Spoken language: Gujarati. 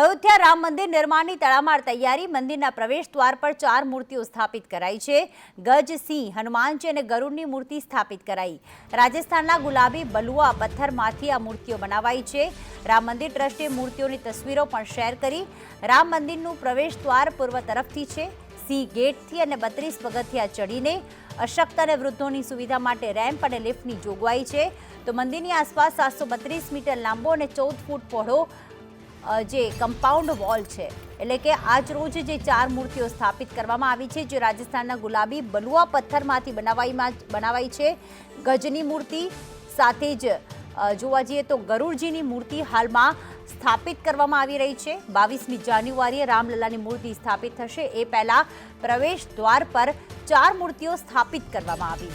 અયોધ્યા રામ મંદિર નિર્માણની તડામાર તૈયારી મંદિરના પ્રવેશ દ્વાર પર ચાર મૂર્તિઓ સ્થાપિત કરાઈ છે. ગજ, સિંહ, હનુમાનજી અને ગરુડની મૂર્તિ સ્થાપિત કરાઈ. રાજસ્થાનના ગુલાબી બલુઆ પથ્થરમાંથી આ મૂર્તિઓ બનાવાઈ છે. રામ મંદિર ટ્રસ્ટે મૂર્તિઓની તસવીરો પણ શેર કરી. રામ મંદિરનું પ્રવેશ દ્વાર પૂર્વ તરફથી છે. સિંહ ગેટથી અને બત્રીસ પગથિયા ચડીને અશક્ત અને વૃદ્ધોની સુવિધા માટે રેમ્પ અને લિફ્ટની જોગવાઈ છે. તો મંદિરની આસપાસ સાતસો બત્રીસ મીટર લાંબો અને ચૌદ ફૂટ પહોળો જે કમ્પાઉન્ડ વોલ છે, એટલે કે આજ રોજ જે ચાર મૂર્તિઓ સ્થાપિત કરવામાં આવી છે, જે રાજસ્થાનના ગુલાબી બલુઆ પથ્થરમાંથી બનાવાઈમાં, બનાવાઈ છે. ગજની મૂર્તિ, સાથે જ જોવા જઈએ તો ગરુડજીની મૂર્તિ હાલમાં સ્થાપિત કરવામાં આવી રહી છે. બાવીસમી જાન્યુઆરીએ રામલલ્લાની મૂર્તિ સ્થાપિત થશે. એ પહેલાં પ્રવેશ દ્વાર પર ચાર મૂર્તિઓ સ્થાપિત કરવામાં આવી.